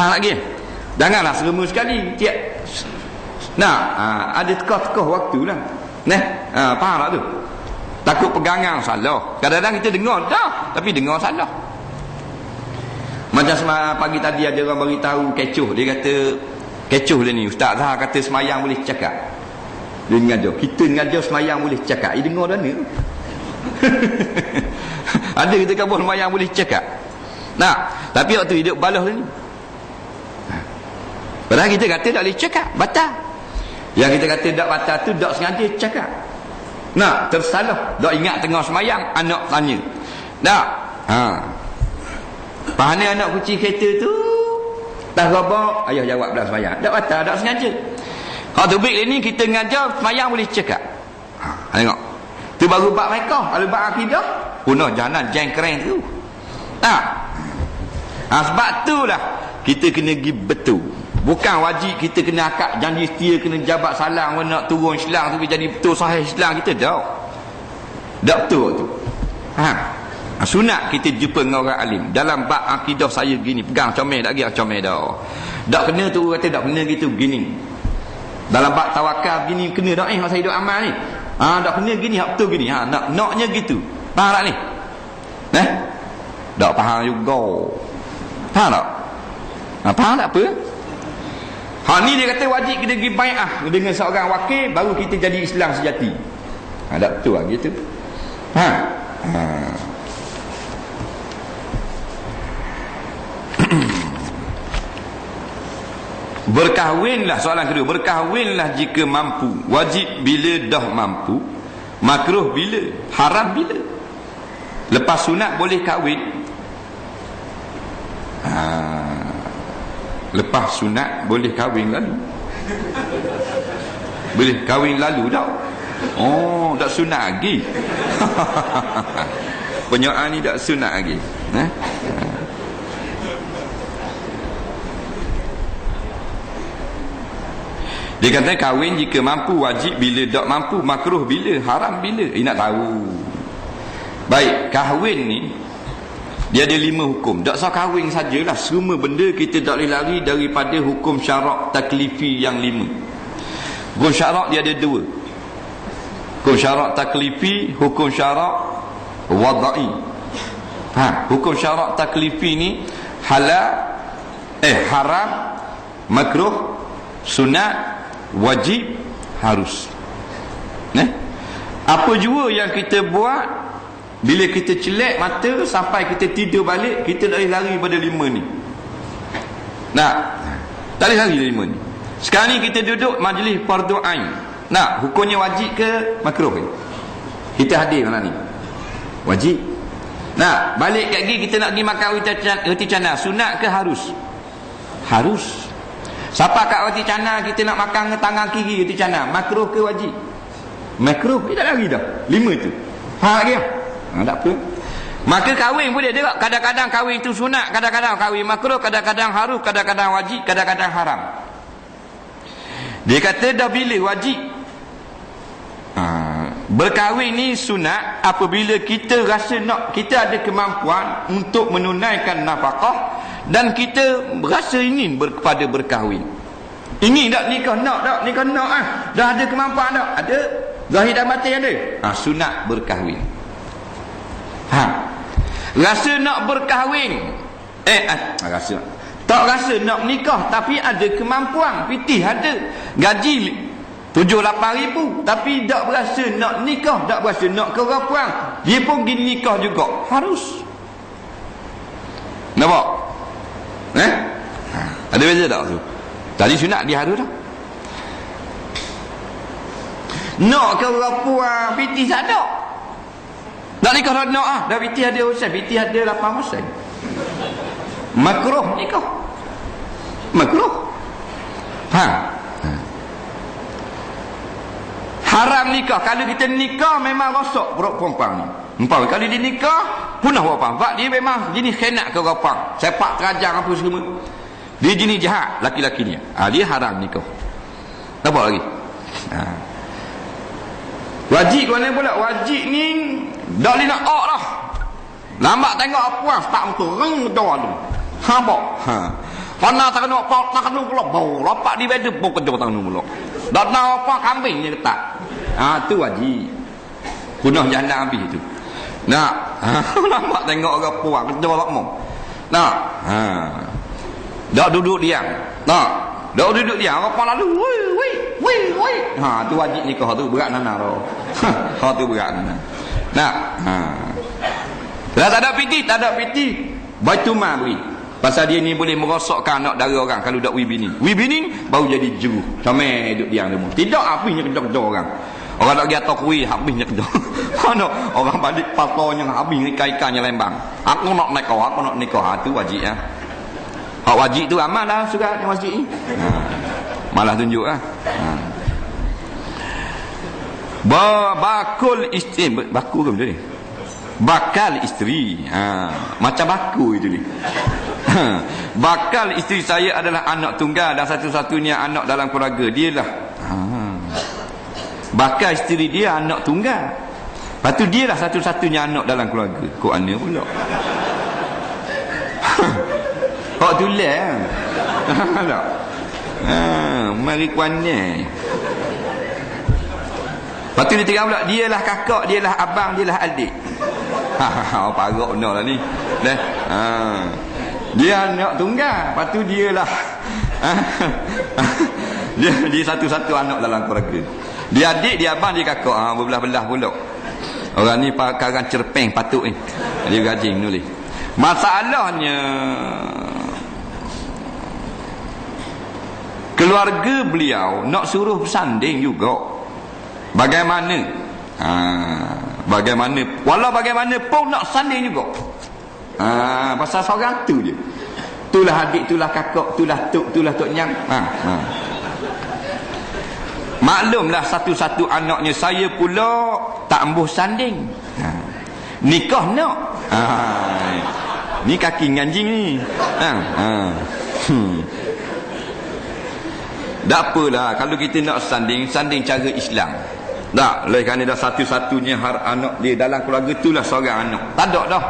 Faham lagi? Janganlah serema sekali. Tiap Nah, ha, ada tekah-tekah waktu lah. Nah, ha, faham tak tu? Takut pegangan salah. Kadang-kadang kita dengar dah, tapi dengar salah. Macam semalam pagi tadi ada orang beritahu kecoh. Dia kata, kecoh dia ni. Ustaz Zahar kata semayang boleh cakap. Dia ngajar. Kita ngajar semayang boleh cakap. Dia dengar dah ni. ada kita kabur semayang boleh cakap. Nah, tapi waktu hidup balas ni. Ha. Padahal kita kata tak boleh cakap. Batal. Yang kita kata tak batal tu tak sengaja cakap. Nah, tersalah. Tak ingat tengah semayang. Anak tanya. Nah, ha. Mana anak kucing kereta tu? Dah robok. Ayah jawab dah semayang. Tak batal, tak sengaja. Kalau tu baik ni kita ngajar semayang boleh cakap. Ha, tengok. Tu baru bab mereka. Kalau bab akidah, punah jalan jengkeren tu. Ha. ha sebab tu lah kita kena pergi betul. Bukan wajib kita kena akad janji setia kena jabat salam nak turun Islam tu jadi betul sahih Islam kita dah. Tak betul tu. Ha. Sunat kita jumpa dengan orang alim. Dalam bab akidah saya gini Pegang comel tak kira comel dah. Tak kena tu kata tak kena gitu gini Dalam bab tawakal gini Kena tak eh masa hidup amal ni. Ha, Tak kena gini hak betul gini. Ha, nak, Naknya gitu. Faham tak ni? Eh? Tak faham juga. Faham tak? Ha, Faham tak apa Ha ni dia kata wajib kita pergi bai'ah dengan seorang wakil baru kita jadi Islam sejati. Ha tak betul lah gitu. Ha. Ha. Berkahwinlah soalan kedua Berkahwinlah jika mampu Wajib bila dah mampu Makruh bila Haram bila Lepas sunat boleh kahwin Lepas sunat boleh kahwin lalu Boleh kahwin lalu tak Oh tak sunat lagi Penyaan ni tak sunat lagi eh? Dia kata kahwin jika mampu wajib bila tak mampu makruh bila haram bila. Ini nak tahu. Baik, kahwin ni dia ada lima hukum. Tak sah kahwin sajalah. Semua benda kita tak boleh lari daripada hukum syarak taklifi yang lima. Hukum syarak dia ada dua. Hukum syarak taklifi, hukum syarak wadai. Ha, hukum syarak taklifi ni halal eh haram makruh sunat wajib harus eh? apa jua yang kita buat bila kita celek mata sampai kita tidur balik kita tak boleh lari pada lima ni. Nak? Tak boleh lari lima ni. Sekarang ni kita duduk majlis fardu ain. Nak? Hukumnya wajib ke makruh ke kita hadir mana ni. Wajib. Nak? Balik kat gigi kita nak pergi makan roti canai. Sunat ke harus? Harus. Siapa kat roti canai kita nak makan dengan tangan kiri roti canai, makruh ke wajib? Makruh, dia tak lari dah. Lima tu. Faham tak? Ha, tak apa. Maka kahwin boleh juga. Kadang-kadang kahwin itu sunat, kadang-kadang kahwin makruh, kadang-kadang harus, kadang-kadang wajib, kadang-kadang haram. Dia kata dah bila wajib. Ha, berkahwin ni sunat apabila kita rasa nak kita ada kemampuan untuk menunaikan nafkah dan kita rasa ingin kepada berkahwin ingin tak nikah nak tak nikah nak ah dah ada kemampuan tak ada zahir dan batin ada ha, sunat berkahwin ha rasa nak berkahwin eh ah, rasa tak rasa nak nikah tapi ada kemampuan pitih ada gaji tujuh lapan ribu tapi tak berasa nak nikah tak berasa nak kerapuan dia pun pergi nikah juga harus nampak Eh? Ha. Ada beza tak tu? Tadi sunat dia ada dah. Nak ke rapuan piti ada. Nak nikah dah nak ah. Dah piti ada usaha, piti ada 8 musim. Makruh nikah. Makruh. Ha. ha. Haram nikah. Kalau kita nikah memang rosak perut perempuan ni. Empau kali dia nikah punah apa? Pak dia memang jenis khenak ke apa? Sepak terajang apa semua. Dia jenis jahat laki-laki ni. Ha, dia haram nikah. Apa lagi? Ha. Wajib mana pula? Wajib ni boleh nak ok lah. Lambat tengok apa tak betul. Reng betul tu. Ha apa? Ha. Pana tak kena apa, tak kena pula. Bau, lapak di beda, bau kejar tak kena pula. Tak tahu apa, kambing je ketak. Ha, tu wajib. Punah janda habis tu. Nak, ha, nampak tengok orang puang, kejar tak mau. Nak, ha. Tak duduk diam. Nak, tak duduk diam, apa lalu, woi, woi, woi, woi. Ha, tu wajib nikah tu, berat nana tu. Ha, tu berat nana. Nak, ha. Dah tak ada piti, tak ada piti. Baitumah beri. Pasal dia ni boleh merosakkan anak dara orang kalau dak wibini. Wibini baru jadi jeru. Comel duduk diam demo. Tidak habisnya kejar-kejar orang. Orang nak pergi atas kuih habisnya kejar. Mana orang balik patanya habis ikan-ikannya lembang. Aku nak nikah, aku nak nikah. Ha, tu wajib ya. Hak wajib tu amal lah surat yang wajib ni. Ha. Malah tunjuk lah. Ha. Ba bakul isteri bakul ke macam ni? Bakal isteri. Ha. Macam baku itu ni. bakal isteri saya adalah anak tunggal dan satu-satunya anak dalam keluarga dialah ha. bakal isteri dia anak tunggal lepas tu dialah satu-satunya anak dalam keluarga kok aneh pula kok tu lah tak ha, mari kuannya lepas tu dia tinggal pula dialah kakak dialah abang dialah adik. Ha, ha, ha, benar lah ni. Dah. Ha. Dia anak tunggal. Lepas tu dia lah dia, dia satu-satu anak dalam keluarga. Dia adik dia abang dia kakak. Ha, berbelah-belah pula. Orang ni pakarang cerpeng patut ni. Dia gajing nulis. Masalahnya keluarga beliau nak suruh bersanding juga bagaimana ha, bagaimana walau bagaimana pun nak sanding juga Ha, pasal seorang tu je. Itulah adik, itulah kakak, itulah tok, itulah tok nyang. Ha, ha. Maklumlah satu-satu anaknya saya pula tak embuh sanding. Ha. Nikah nak. Ha. Ni kaki nganjing ni. Ha. Ha. Hmm. Tak apalah kalau kita nak sanding, sanding cara Islam. Tak, oleh kerana dah satu-satunya har anak dia dalam keluarga itulah seorang anak. Tak ada dah.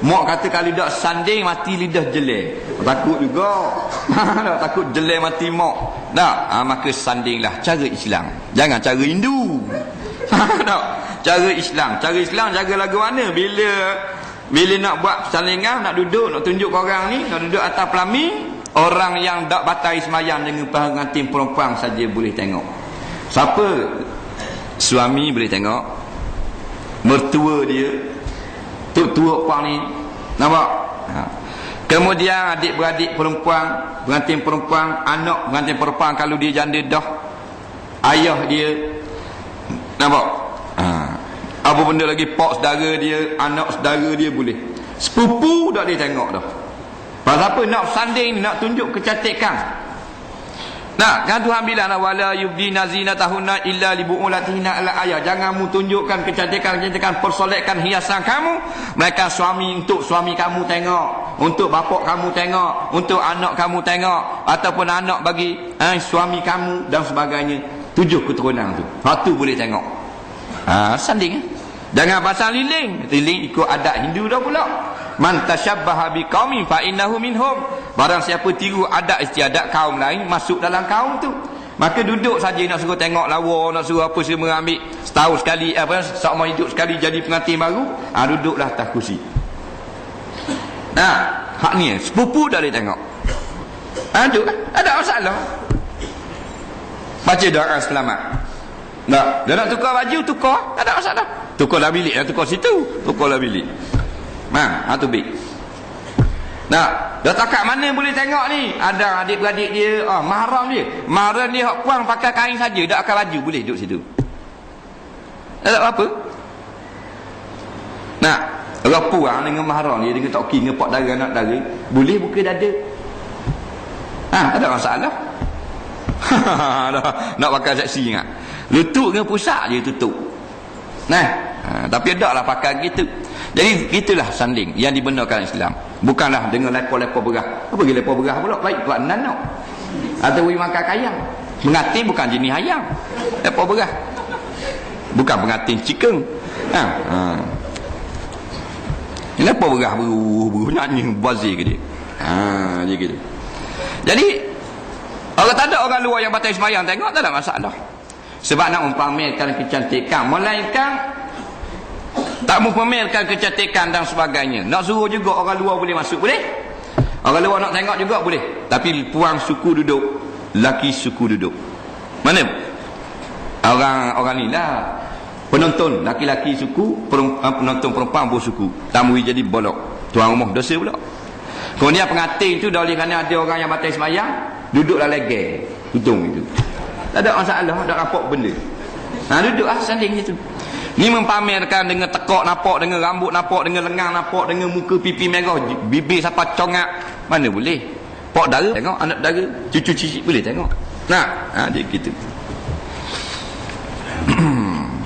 Mak kata kalau tak sanding mati lidah jelek. Takut juga. takut jelek mati mak. Tak, ha, maka sandinglah cara Islam. Jangan cara Hindu. tak, cara Islam. Cara Islam jaga lagu mana? Bila bila nak buat sandingan, nak duduk, nak tunjuk orang ni, nak duduk atas pelami, orang yang tak batai semayang dengan pengantin perempuan saja boleh tengok. Siapa? Suami boleh tengok. Mertua dia. Tua-tua pang ni. Nampak? Ha. kemudian adik-beradik perempuan pengantin perempuan anak pengantin perempuan kalau dia janda dah ayah dia. Nampak? Ha. apa benda lagi? Pak saudara dia anak saudara dia boleh. Sepupu tak dia tengok dah. Pasal apa? Nak sanding nak tunjuk kecantikan Nah, kan Tuhan bilang wala yubdina zinatahunna illa li bu'ulatihinna ala ayah. Jangan mu tunjukkan kecantikan-kecantikan persolekkan hiasan kamu, mereka suami untuk suami kamu tengok, untuk bapak kamu tengok, untuk anak kamu tengok ataupun anak bagi eh, suami kamu dan sebagainya. Tujuh keturunan tu. Hak tu boleh tengok. Ha, sanding. Eh? Jangan pasang liling. Liling ikut adat Hindu dah pula man tashabbaha biqaumin fa innahu minhum barang siapa tiru adat istiadat kaum lain masuk dalam kaum tu maka duduk saja nak suruh tengok lawa nak suruh apa semua ambil setahun sekali apa seumur hidup sekali jadi pengantin baru ha, duduklah atas kursi nah hak ni sepupu dah boleh tengok ha, tu, ada masalah baca doa selamat tak, dia nak tukar baju, tukar. Tak ada masalah. Tukarlah bilik, tukar situ. Tukarlah bilik. Ha, ha tu big. Nah, dah takat mana boleh tengok ni? Ada adik-beradik dia, ah, mahram dia. Mahram dia hak puang pakai kain saja, dak akan baju boleh duduk situ. Tak ada apa. Nah, orang puang dengan mahram dia dengan toki dengan pak darah nak darah, boleh buka dada. Ha, ada masalah. nak pakai seksi ingat. Lutut dengan pusat je tutup. Nah, ha, tapi ada lah pakai gitu. Jadi itulah sanding yang dibenarkan Islam. Bukanlah dengan lepo-lepo berah. Apa pergi lepo berah pula? Baik buat nanak. Atau we makan kayang. Pengantin bukan jenis ayam. Lepo berah. Bukan pengantin chicken. Ha. ha. Lepo berah beruh-beruh nyanyi bazir ke dia. Ha, dia gitu. Jadi orang tak ada orang luar yang batal semayang tengok tak ada masalah. Sebab nak umpamerkan kecantikan, melainkan tak mempamerkan kecantikan dan sebagainya. Nak suruh juga orang luar boleh masuk, boleh? Orang luar nak tengok juga boleh. Tapi puang suku duduk, laki suku duduk. Mana? Orang orang ni lah. Penonton laki-laki suku, penonton perempuan bersuku. Tamu jadi bolok. Tuan rumah dosa pula. Kemudian pengantin tu dah oleh kerana ada orang yang batal semayang, duduklah leger. Tutung itu. Tak ada masalah, tak rapok benda. Ha, duduk lah sanding situ. Ni mempamerkan dengan tekok nampak, dengan rambut nampak, dengan lengan nampak, dengan muka pipi merah, bibir siapa congak. Mana boleh? Pok dara tengok, anak dara, cucu cicit boleh tengok. Nah, ha, dia gitu.